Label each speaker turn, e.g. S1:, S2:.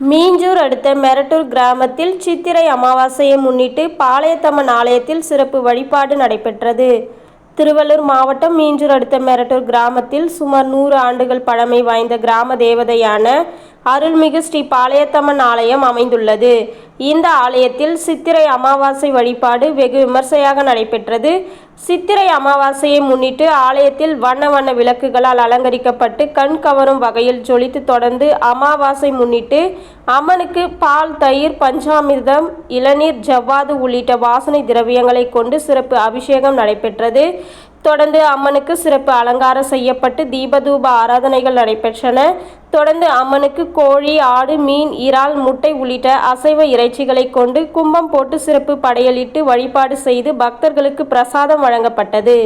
S1: மீஞ்சூர் அடுத்த மெரட்டூர் கிராமத்தில் சித்திரை அமாவாசையை முன்னிட்டு பாளையத்தம்மன் ஆலயத்தில் சிறப்பு வழிபாடு நடைபெற்றது. திருவள்ளூர் மாவட்டம் மீஞ்சூர் அடுத்த மெரட்டூர் கிராமத்தில் சுமார் நூறு ஆண்டுகள் பழமை வாய்ந்த கிராம தேவதையான அருள்மிகு ஸ்ரீ பாளையத்தம்மன் ஆலயம் அமைந்துள்ளது. இந்த ஆலயத்தில் சித்திரை அமாவாசை வழிபாடு வெகு விமர்சையாக நடைபெற்றது. சித்திரை அமாவாசையை முன்னிட்டு ஆலயத்தில் வண்ண வண்ண விளக்குகளால் அலங்கரிக்கப்பட்டு கண் கவரும் வகையில் ஜொலித்து தொடர்ந்து அமாவாசை முன்னிட்டு அம்மனுக்கு பால் தயிர் பஞ்சாமிர்தம் இளநீர் ஜவ்வாது உள்ளிட்ட வாசனை திரவியங்களை கொண்டு சிறப்பு அபிஷேகம் நடைபெற்றது. தொடர்ந்து அம்மனுக்கு சிறப்பு அலங்காரம் செய்யப்பட்டு தீபதூப ஆராதனைகள் நடைபெற்றன. தொடர்ந்து அம்மனுக்கு கோழி ஆடு மீன் இறால் முட்டை உள்ளிட்ட அசைவ இறைச்சிகளை கொண்டு கும்பம் போட்டு சிறப்பு படையலிட்டு வழிபாடு செய்து பக்தர்களுக்கு பிரசாதம் வழங்கப்பட்டது.